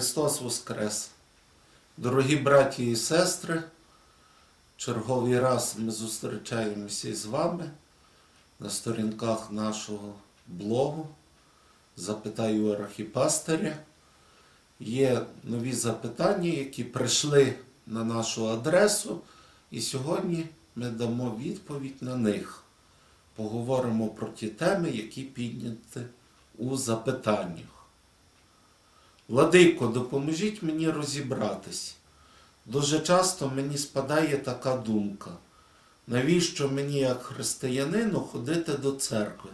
Христос Воскрес! Дорогі браті і сестри, черговий раз ми зустрічаємося із вами на сторінках нашого блогу. Запитаю архіпастиря. Є нові запитання, які прийшли на нашу адресу, і сьогодні ми дамо відповідь на них. Поговоримо про ті теми, які підняті у запитаннях. Владико, допоможіть мені розібратись. Дуже часто мені спадає така думка, навіщо мені, як християнину, ходити до церкви,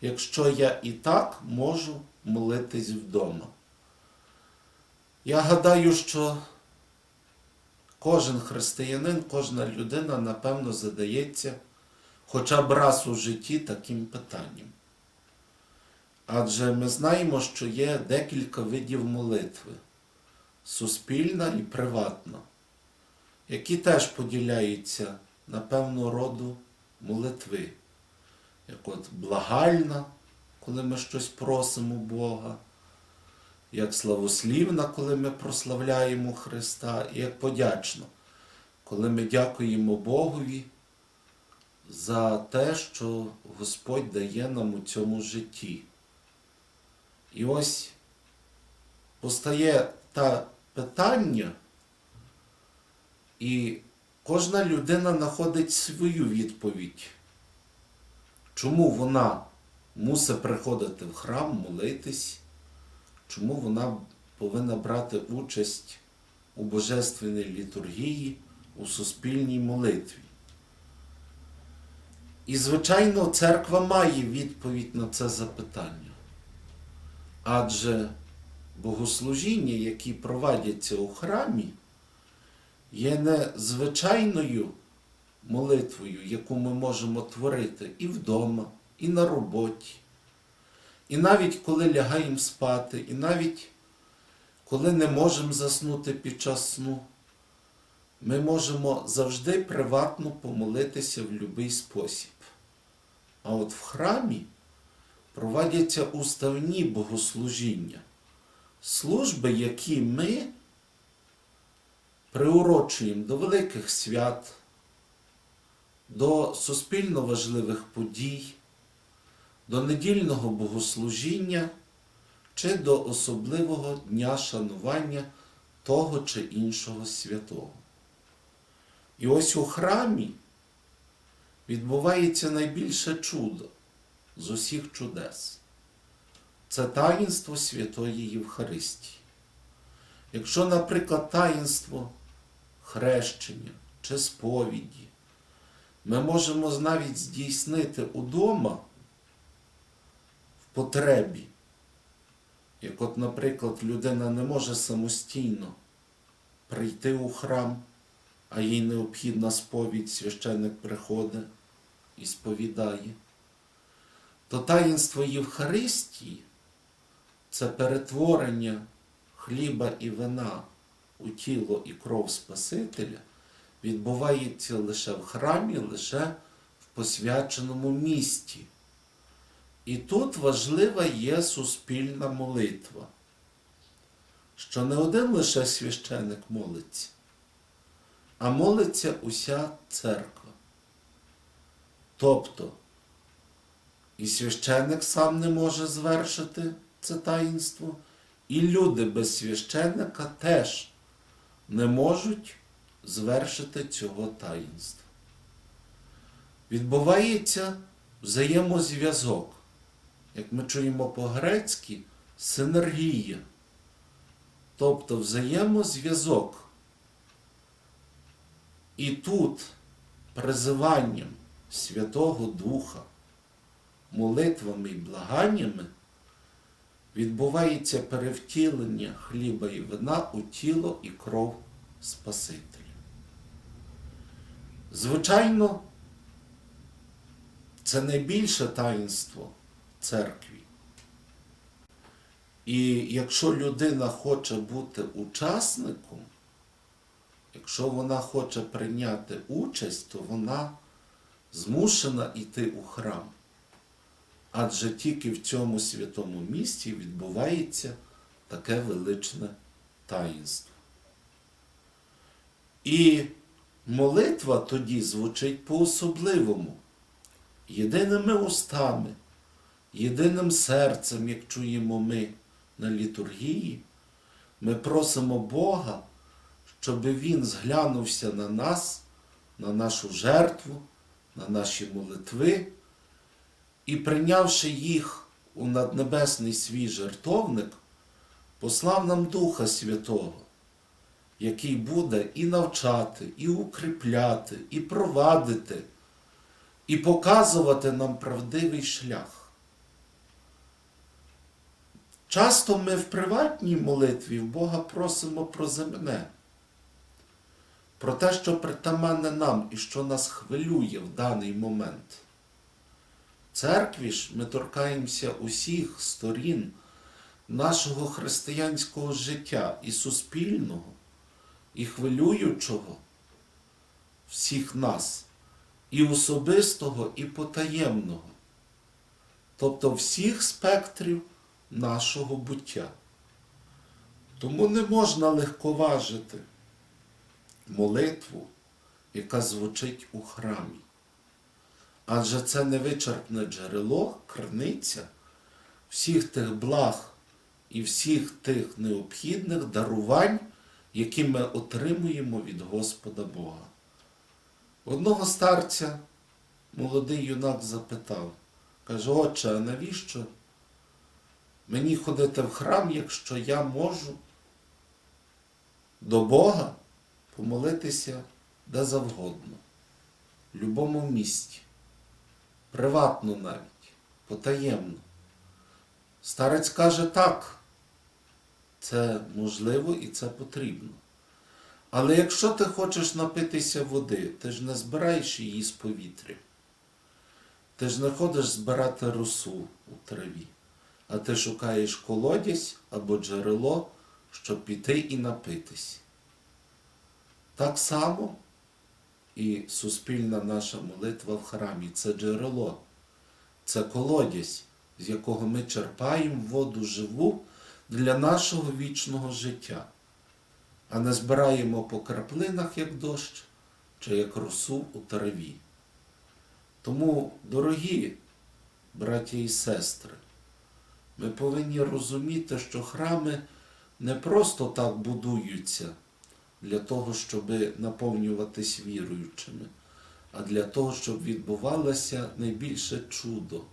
якщо я і так можу молитись вдома. Я гадаю, що кожен християнин, кожна людина, напевно, задається хоча б раз у житті таким питанням. Адже ми знаємо, що є декілька видів молитви суспільна і приватна, які теж поділяються на певну роду молитви, як от благальна, коли ми щось просимо Бога, як славослівна, коли ми прославляємо Христа, і як подячна, коли ми дякуємо Богові за те, що Господь дає нам у цьому житті. І ось постає та питання, і кожна людина знаходить свою відповідь. Чому вона мусить приходити в храм, молитись, чому вона повинна брати участь у божественній літургії, у суспільній молитві. І, звичайно, церква має відповідь на це запитання. Адже богослужіння, які проводяться у храмі, є не звичайною молитвою, яку ми можемо творити і вдома, і на роботі, і навіть коли лягаємо спати, і навіть коли не можемо заснути під час сну, ми можемо завжди приватно помолитися в будь-який спосіб. А от в храмі проводяться уставні богослужіння, служби, які ми приурочуємо до великих свят, до суспільно важливих подій, до недільного богослужіння чи до особливого дня шанування того чи іншого святого. І ось у храмі відбувається найбільше чудо з усіх чудес. Це таїнство Святої Євхаристії. Якщо, наприклад, таїнство хрещення чи сповіді, ми можемо навіть здійснити удома в потребі, як от, наприклад, людина не може самостійно прийти у храм, а їй необхідна сповідь, священник приходить і сповідає, то таїнство Євхаристії це перетворення хліба і вина у тіло і кров Спасителя відбувається лише в храмі, лише в посвяченому місті. І тут важлива є суспільна молитва, що не один лише священик молиться, а молиться уся церква. Тобто, і священник сам не може звершити це таїнство, і люди без священника теж не можуть звершити цього таїнства. Відбувається взаємозв'язок, як ми чуємо по-грецьки, синергія, тобто взаємозв'язок. І тут призиванням Святого Духа, молитвами і благаннями відбувається перевтілення хліба і вина у тіло і кров Спасителя. Звичайно, це найбільше таїнство церкві. І якщо людина хоче бути учасником, якщо вона хоче прийняти участь, то вона змушена йти у храм. Адже тільки в цьому святому місці відбувається таке величне таїнство. І молитва тоді звучить по-особливому, єдиними устами, єдиним серцем, як чуємо ми на літургії, ми просимо Бога, щоб Він зглянувся на нас, на нашу жертву, на наші молитви і прийнявши їх у наднебесний свій жертовник, послав нам Духа Святого, який буде і навчати, і укріпляти, і провадити, і показувати нам правдивий шлях. Часто ми в приватній молитві в Бога просимо про земне, про те, що притаманне нам і що нас хвилює в даний момент. Церкві ж ми торкаємося усіх сторін нашого християнського життя і суспільного, і хвилюючого всіх нас, і особистого, і потаємного, тобто всіх спектрів нашого буття. Тому не можна легковажити молитву, яка звучить у храмі. Адже це невичерпне джерело, криниця всіх тих благ і всіх тих необхідних дарувань, які ми отримуємо від Господа Бога. Одного старця молодий юнак запитав, каже, отче, а навіщо мені ходити в храм, якщо я можу до Бога помолитися де завгодно, в будь-якому місті, приватно навіть, потаємно. Старець каже так, це можливо і це потрібно. Але якщо ти хочеш напитися води, ти ж не збираєш її з повітря. Ти ж не ходиш збирати росу у траві, а ти шукаєш колодязь або джерело, щоб піти і напитись. Так само і суспільна наша молитва в храмі це джерело, це колодязь, з якого ми черпаємо воду живу для нашого вічного життя, а не збираємо по краплинах, як дощ, чи як росу у траві. Тому, дорогі браті і сестри, ми повинні розуміти, що храми не просто так будуються для того, щоб наповнюватись віруючими, а для того, щоб відбувалося найбільше чудо,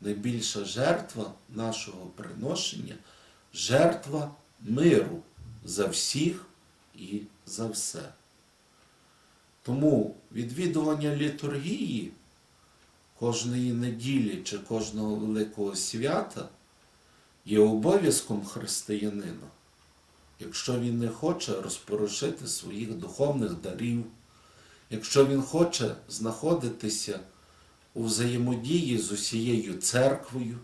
найбільша жертва нашого приношення, жертва миру за всіх і за все. Тому відвідування літургії кожної неділі чи кожного великого свята є обов'язком християнина якщо він не хоче розпорошити своїх духовних дарів, якщо він хоче знаходитися у взаємодії з усією церквою,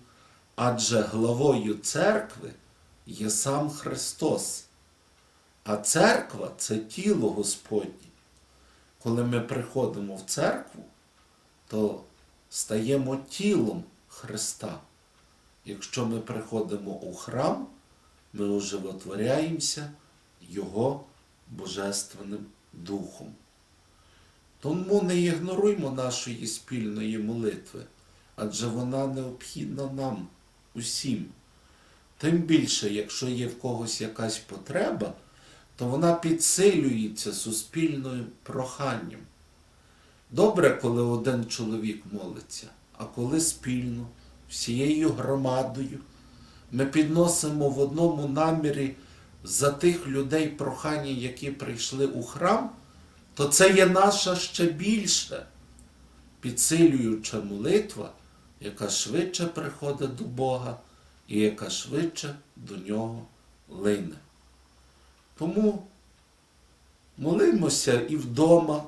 адже главою церкви є сам Христос. А церква це тіло Господнє. Коли ми приходимо в церкву, то стаємо тілом Христа. Якщо ми приходимо у храм, ми оживотворяємося Його Божественним Духом. Тому не ігноруймо нашої спільної молитви, адже вона необхідна нам усім. Тим більше, якщо є в когось якась потреба, то вона підсилюється суспільним проханням. Добре, коли один чоловік молиться, а коли спільно, всією громадою ми підносимо в одному намірі за тих людей прохання, які прийшли у храм, то це є наша ще більше підсилююча молитва, яка швидше приходить до Бога і яка швидше до нього лине. Тому молимося і вдома,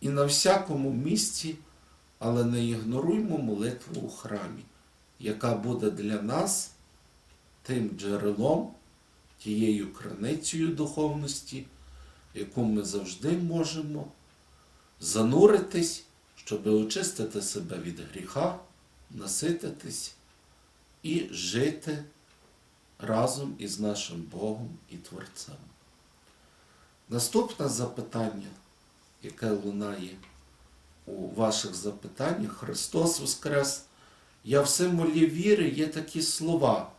і на всякому місці, але не ігноруймо молитву у храмі яка буде для нас тим джерелом, тією криницею духовності, яку ми завжди можемо зануритись, щоб очистити себе від гріха, насититись і жити разом із нашим Богом і Творцем. Наступне запитання, яке лунає у ваших запитаннях, Христос Воскрес. Я в символі віри є такі слова.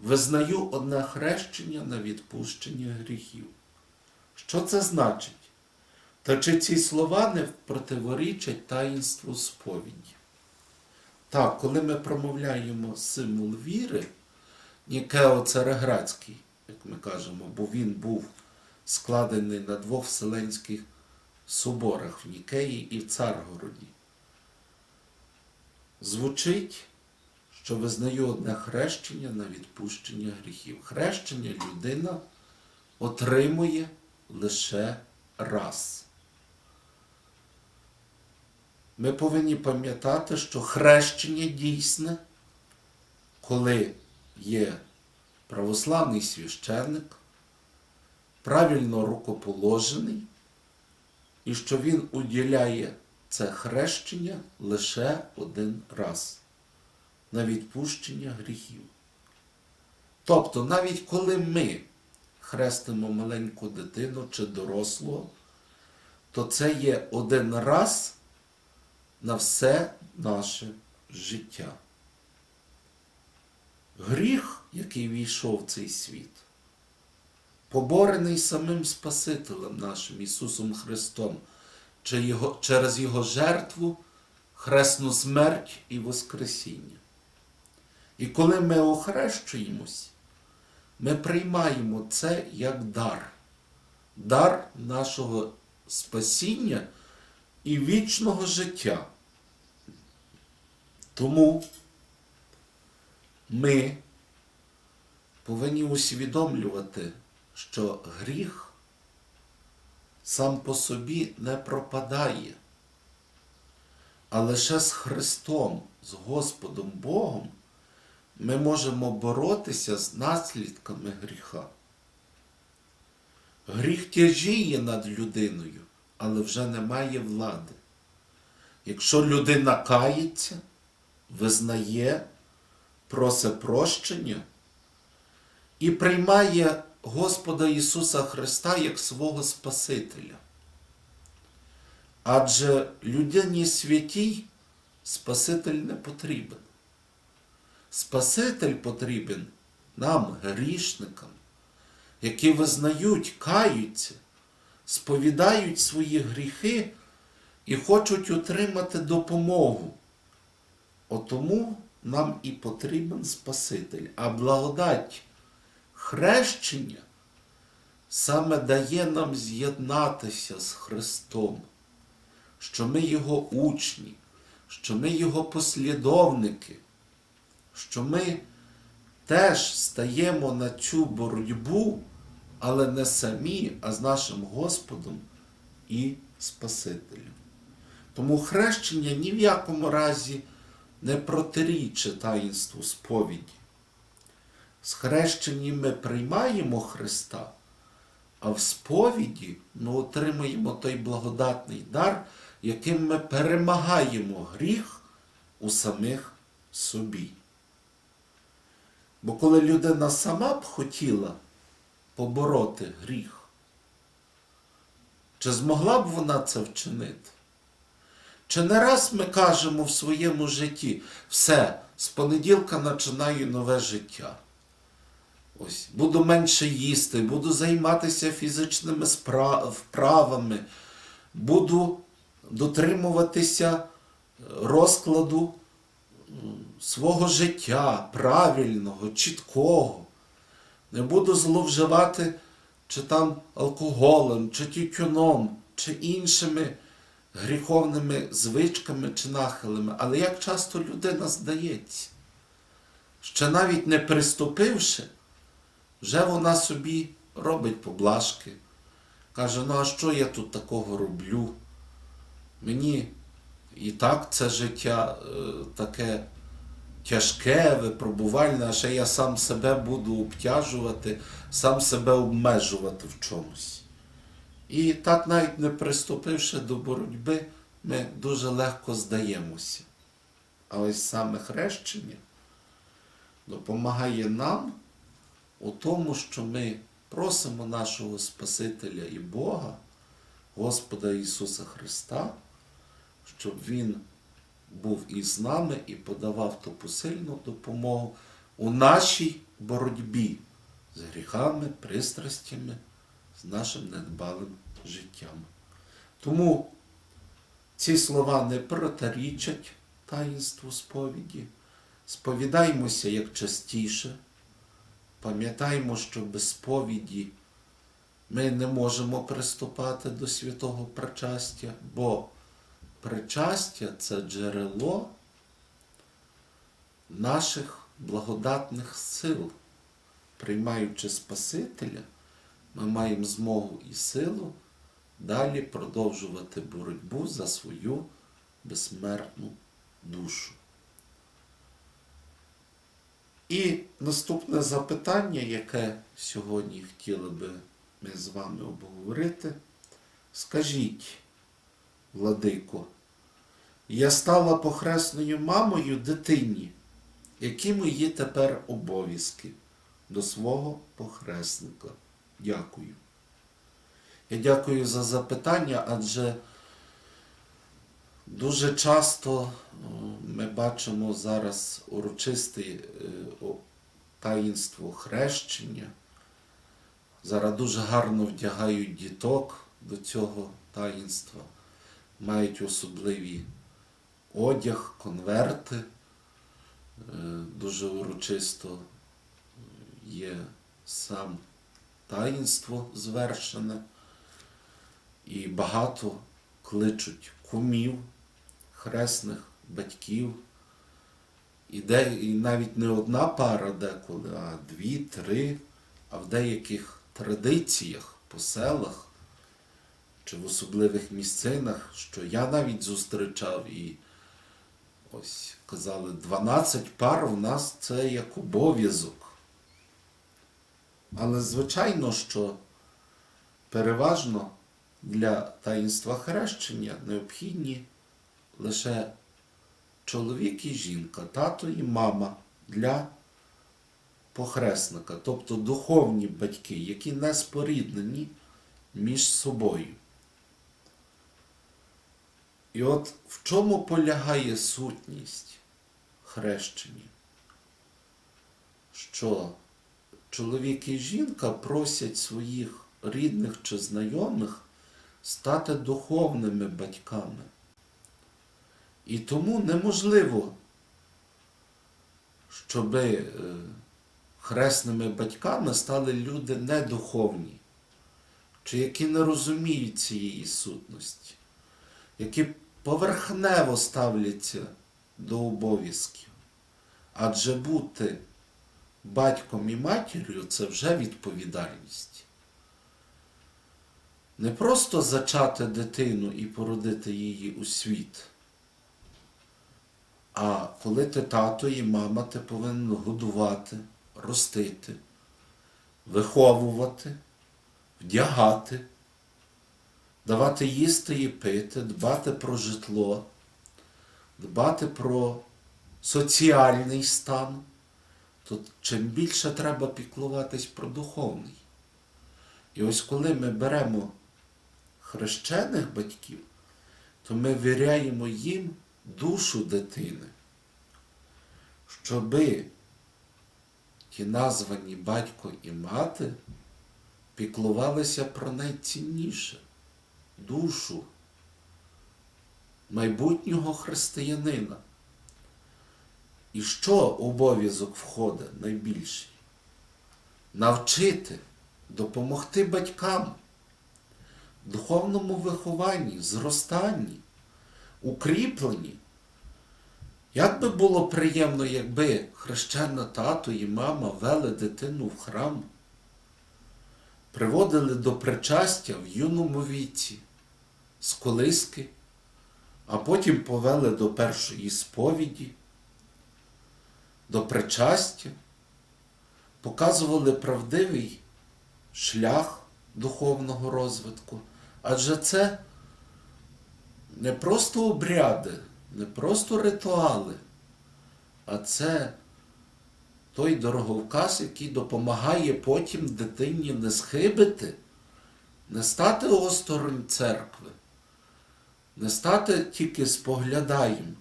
Визнаю одне хрещення на відпущення гріхів. Що це значить? Та чи ці слова не противорічать таїнству сповіді? Так, коли ми промовляємо символ віри, Нікео Цареградський, як ми кажемо, бо він був складений на двох вселенських соборах в Нікеї і в Царгороді. Звучить, що визнаю одне хрещення на відпущення гріхів. Хрещення людина отримує лише раз. Ми повинні пам'ятати, що хрещення дійсне, коли є православний священник, правильно рукоположений, і що він уділяє це хрещення лише один раз на відпущення гріхів. Тобто, навіть коли ми хрестимо маленьку дитину чи дорослого, то це є один раз на все наше життя. Гріх, який війшов в цей світ, поборений самим Спасителем нашим Ісусом Христом через Його жертву, хресну смерть і Воскресіння. І коли ми охрещуємось, ми приймаємо це як дар, дар нашого спасіння і вічного життя. Тому ми повинні усвідомлювати, що гріх сам по собі не пропадає, а лише з Христом, з Господом Богом ми можемо боротися з наслідками гріха. Гріх тяжіє над людиною, але вже не має влади. Якщо людина кається, визнає, просить прощення і приймає Господа Ісуса Христа як свого Спасителя. Адже людині святій Спаситель не потрібен. Спаситель потрібен нам, грішникам, які визнають, каються, сповідають свої гріхи і хочуть отримати допомогу. Отому нам і потрібен Спаситель. А благодать хрещення саме дає нам з'єднатися з Христом, що ми Його учні, що ми Його послідовники, що ми теж стаємо на цю боротьбу, але не самі, а з нашим Господом і Спасителем. Тому хрещення ні в якому разі не протирічить таїнству сповіді. З хрещенням ми приймаємо Христа, а в сповіді ми отримуємо той благодатний дар, яким ми перемагаємо гріх у самих собі. Бо коли людина сама б хотіла побороти гріх, чи змогла б вона це вчинити? Чи не раз ми кажемо в своєму житті, все, з понеділка починаю нове життя. Ось, буду менше їсти, буду займатися фізичними вправами, буду дотримуватися розкладу свого життя правильного, чіткого. Не буду зловживати чи там алкоголем, чи тютюном, чи іншими гріховними звичками чи нахилами. Але як часто людина здається, ще навіть не приступивши, вже вона собі робить поблажки. Каже, ну а що я тут такого роблю? Мені і так це життя е, таке тяжке, випробувальне, а ще я сам себе буду обтяжувати, сам себе обмежувати в чомусь. І так, навіть не приступивши до боротьби, ми дуже легко здаємося. А ось саме хрещення допомагає нам у тому, що ми просимо нашого Спасителя і Бога, Господа Ісуса Христа, щоб Він був із нами і подавав ту посильну допомогу у нашій боротьбі з гріхами, пристрастями, з нашим недбалим життям. Тому ці слова не протирічать таїнству сповіді. Сповідаймося як частіше. Пам'ятаймо, що без сповіді ми не можемо приступати до святого причастя, бо причастя це джерело наших благодатних сил. Приймаючи Спасителя, ми маємо змогу і силу далі продовжувати боротьбу за свою безсмертну душу. І наступне запитання, яке сьогодні хотіли би ми з вами обговорити. Скажіть, Владико, я стала похресною мамою дитині. Які мої тепер обов'язки до свого похресника? Дякую. Я дякую за запитання, адже дуже часто е, ми бачимо зараз урочисте е, таїнство хрещення. Зараз дуже гарно вдягають діток до цього таїнства, мають особливі одяг, конверти. Е, Дуже урочисто є сам таїнство звершене, і багато кличуть кумів, хресних батьків. І, де, і навіть не одна пара деколи, а дві, три, а в деяких традиціях по селах чи в особливих місцинах, що я навіть зустрічав і ось казали, 12 пар у нас це як обов'язок. Але звичайно, що переважно для таїнства хрещення необхідні лише чоловік і жінка, тато і мама для похресника, тобто духовні батьки, які не споріднені між собою. І от в чому полягає сутність хрещення? Що чоловік і жінка просять своїх рідних чи знайомих стати духовними батьками. І тому неможливо, щоб хресними батьками стали люди недуховні, чи які не розуміють цієї сутності, які поверхнево ставляться до обов'язків. Адже бути батьком і матір'ю це вже відповідальність. Не просто зачати дитину і породити її у світ. А коли ти тато і мама, ти повинен годувати, ростити, виховувати, вдягати, давати їсти і пити, дбати про житло, дбати про соціальний стан, то чим більше треба піклуватись про духовний. І ось коли ми беремо хрещених батьків, то ми віряємо їм душу дитини, щоби ті названі батько і мати піклувалися про найцінніше душу майбутнього християнина. І що обов'язок входить найбільший? Навчити, допомогти батькам духовному вихованні, зростанні, укріпленні. Як би було приємно, якби хрещена тато і мама вели дитину в храм, приводили до причастя в юному віці, з колиски, а потім повели до першої сповіді, до причастя, показували правдивий шлях духовного розвитку. Адже це не просто обряди, не просто ритуали, а це той дороговказ, який допомагає потім дитині не схибити, не стати осторонь церкви, не стати тільки споглядаєм,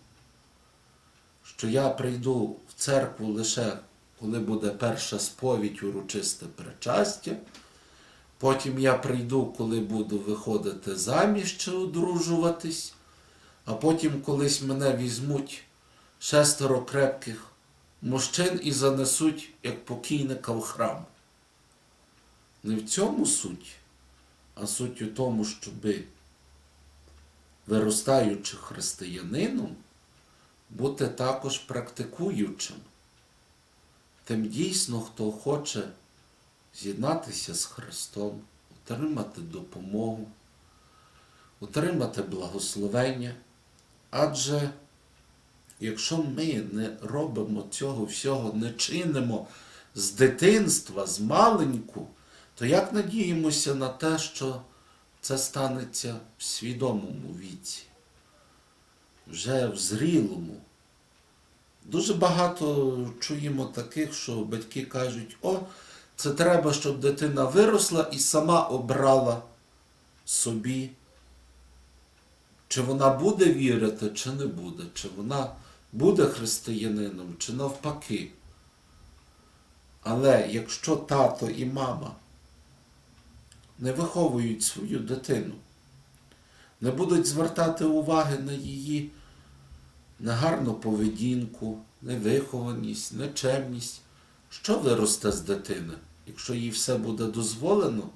що я прийду в церкву лише коли буде перша сповідь урочисте причастя. Потім я прийду, коли буду виходити заміж чи одружуватись, а потім колись мене візьмуть шестеро крепких мужчин і занесуть як покійника в храм. Не в цьому суть, а суть у тому, щоби, виростаючи християнином, бути також практикуючим. Тим дійсно, хто хоче з'єднатися з Христом, отримати допомогу, отримати благословення. Адже якщо ми не робимо цього всього, не чинимо з дитинства, з маленьку, то як надіємося на те, що це станеться в свідомому віці, вже в зрілому? Дуже багато чуємо таких, що батьки кажуть, о, це треба, щоб дитина виросла і сама обрала собі, чи вона буде вірити, чи не буде, чи вона буде християнином, чи навпаки. Але якщо тато і мама не виховують свою дитину, не будуть звертати уваги на її негарну поведінку, невихованість, нечемність, що виросте з дитини, якщо їй все буде дозволено,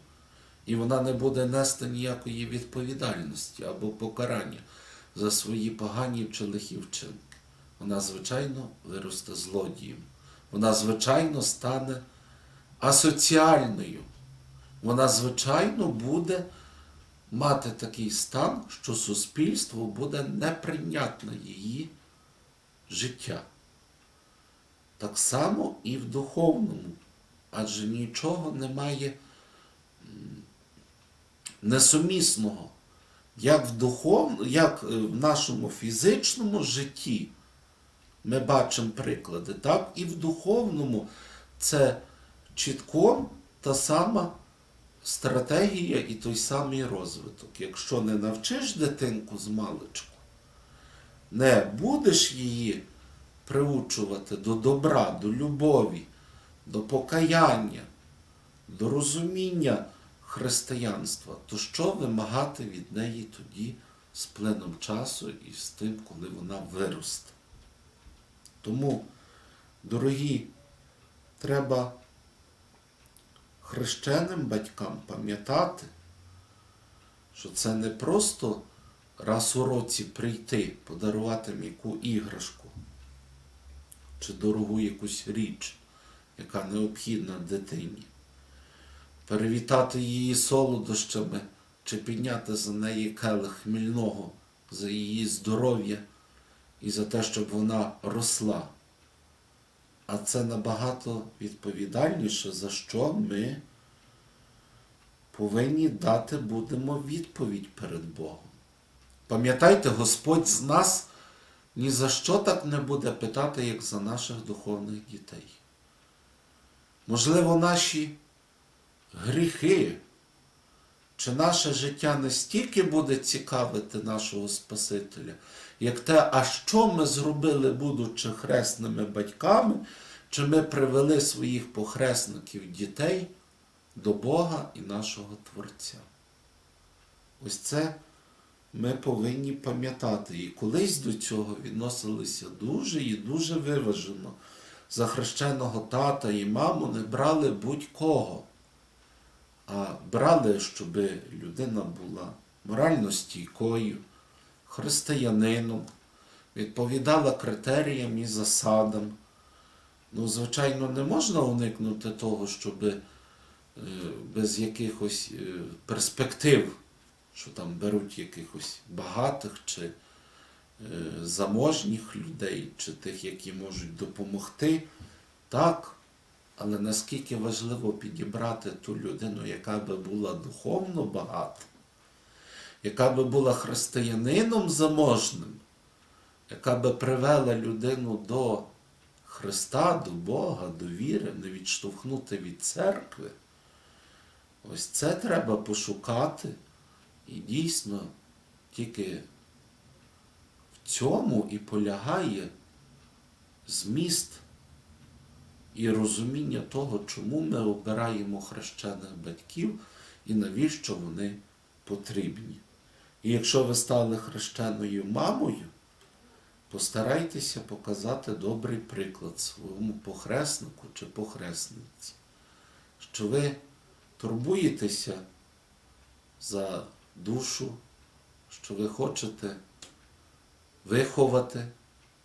і вона не буде нести ніякої відповідальності або покарання за свої погані чи лихі вчинки. Вона, звичайно, виросте злодієм. Вона, звичайно, стане асоціальною. Вона, звичайно, буде мати такий стан, що суспільство буде неприйнятне її життя. Так само і в духовному, адже нічого немає несумісного, як в, духов... як е, в нашому фізичному житті. Ми бачимо приклади, так і в духовному це чітко та сама стратегія і той самий розвиток. Якщо не навчиш дитинку з маличку, не будеш її приучувати до добра, до любові, до покаяння, до розуміння християнства, то що вимагати від неї тоді з плином часу і з тим, коли вона виросте? Тому, дорогі, треба хрещеним батькам пам'ятати, що це не просто раз у році прийти, подарувати м'яку іграшку чи дорогу якусь річ, яка необхідна дитині, перевітати її солодощами чи підняти за неї келих хмільного, за її здоров'я і за те, щоб вона росла. А це набагато відповідальніше, за що ми повинні дати будемо відповідь перед Богом. Пам'ятайте, Господь з нас ні за що так не буде питати, як за наших духовних дітей. Можливо, наші гріхи чи наше життя не стільки буде цікавити нашого Спасителя, як те, а що ми зробили, будучи хресними батьками, чи ми привели своїх похресників дітей до Бога і нашого Творця. Ось це ми повинні пам'ятати. І колись до цього відносилися дуже і дуже виважено. За хрещеного тата і маму не брали будь-кого, а брали, щоб людина була морально стійкою, християнином, відповідала критеріям і засадам. Ну, звичайно, не можна уникнути того, щоб е, без якихось е, перспектив, що там беруть якихось багатих чи е, заможніх людей, чи тих, які можуть допомогти. Так, але наскільки важливо підібрати ту людину, яка би була духовно багата, яка би була християнином заможним, яка би привела людину до Христа, до Бога, до віри, не відштовхнути від церкви. Ось це треба пошукати. І дійсно тільки в цьому і полягає зміст і розуміння того, чому ми обираємо хрещених батьків і навіщо вони потрібні. І якщо ви стали хрещеною мамою, постарайтеся показати добрий приклад своєму похреснику чи похресниці, що ви турбуєтеся за душу, що ви хочете виховати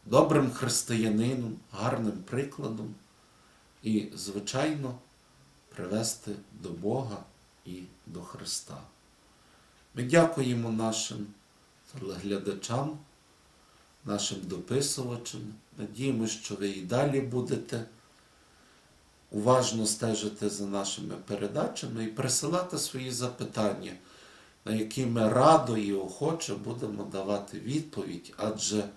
добрим християнином, гарним прикладом і, звичайно, привести до Бога і до Христа. Ми дякуємо нашим телеглядачам, нашим дописувачам. Надіємося, що ви і далі будете уважно стежити за нашими передачами і присилати свої запитання, на які ми радо і охоче будемо давати відповідь, адже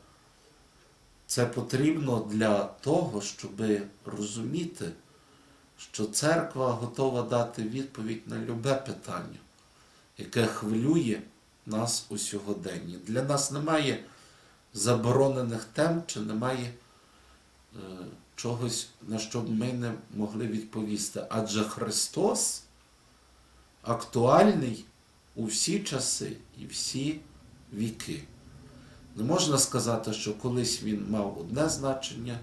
це потрібно для того, щоб розуміти, що церква готова дати відповідь на любе питання, яке хвилює нас у сьогоденні. Для нас немає заборонених тем чи немає е, чогось, на що б ми не могли відповісти. Адже Христос актуальний у всі часи і всі віки. Не можна сказати, що колись він мав одне значення,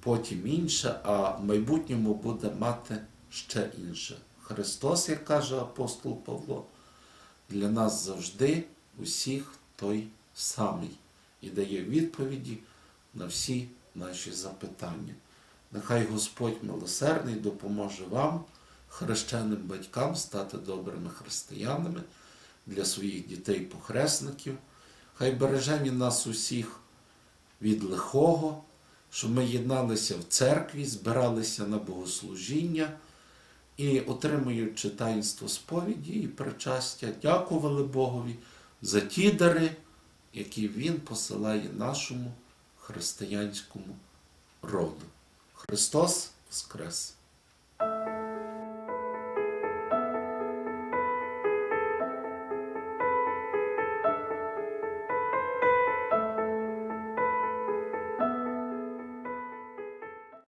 потім інше, а в майбутньому буде мати ще інше. Христос, як каже апостол Павло, для нас завжди усіх той самий і дає відповіді на всі наші запитання. Нехай Господь милосердний допоможе вам, хрещеним батькам, стати добрими християнами для своїх дітей-похресників. Хай береже він нас усіх від лихого, щоб ми єдналися в церкві, збиралися на богослужіння і, отримуючи таїнство сповіді і причастя, дякували Богові за ті дари, які Він посилає нашому християнському роду. Христос Воскрес!